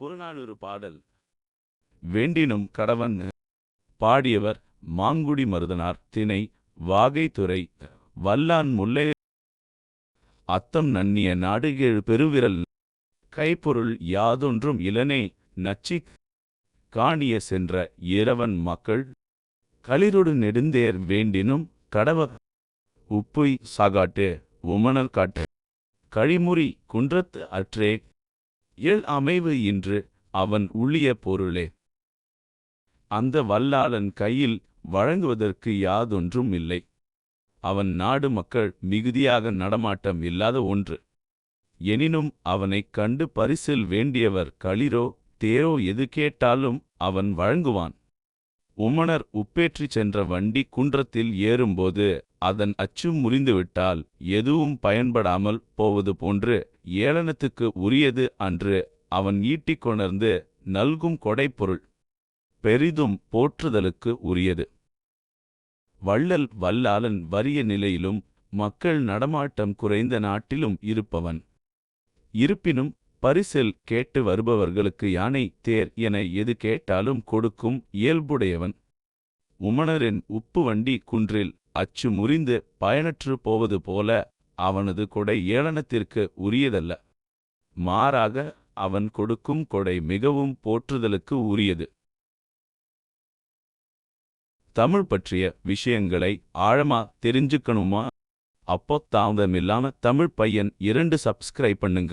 புறநானூறு பாடல். வேண்டினும் கடவன் பாடியவர் மாங்குடி மருதனார். திணை வாகைத்துறை வல்லான் முல்லை அத்தம் நன்னிய நாடுகேழு பெருவிரல் கைப்பொருள் யாதொன்றும் இளனே நச்சிக் காணிய சென்ற இரவன் மக்கள். களிரொடு நெடுந்தேர் வேண்டினும் கடவ உப்புய் சாகாட்டு உமணர் காட்டு. கழிமுறி குன்றத்து அற்றே இயல் அமைவு இன்று அவன் உள்ளிய பொருளே. அந்த வல்லாளன் கையில் வழங்குவதற்கு யாதொன்றும் இல்லை. அவன் நாடு மக்கள் மிகுதியாக நடமாட்டம் இல்லாத ஒன்று. எனினும் அவனைக் கண்டு பரிசில் வேண்டியவர் களிரோ தேரோ எது கேட்டாலும் அவன் வழங்குவான். உமணர் உப்பேற்றிச் சென்ற வண்டி குன்றத்தில் ஏறும்போது அதன் அச்சு முறிந்துவிட்டால் எதுவும் பயன்படாமல் போவது போன்று ஏளனத்துக்கு உரியது அன்று அவன் ஈட்டிக் கொணர்ந்து நல்கும் கொடைப்பொருள் பெரிதும் போற்றுதலுக்கு உரியது. வள்ளல் வல்லாளன் வறிய நிலையிலும் மக்கள் நடமாட்டம் குறைந்த நாட்டிலும் இருப்பவன். இருப்பினும் பரிசில் கேட்டு வருபவர்களுக்கு யானை தேர் என எது கேட்டாலும் கொடுக்கும் இயல்புடையவன். உமணரின் உப்பு வண்டி குன்றில் அச்சு முறிந்து பயனற்று போவது போல அவனது கொடை ஏளனத்திற்கு உரியதல்ல. மாறாக அவன் கொடுக்கும் கொடை மிகவும் போற்றுதலுக்கு உரியது. தமிழ் பற்றிய விஷயங்களை ஆழமா தெரிஞ்சுக்கணுமா? அப்போ தாமதமில்லாம தமிழ் பையன் இரண்டு சப்ஸ்கிரைப் பண்ணுங்க.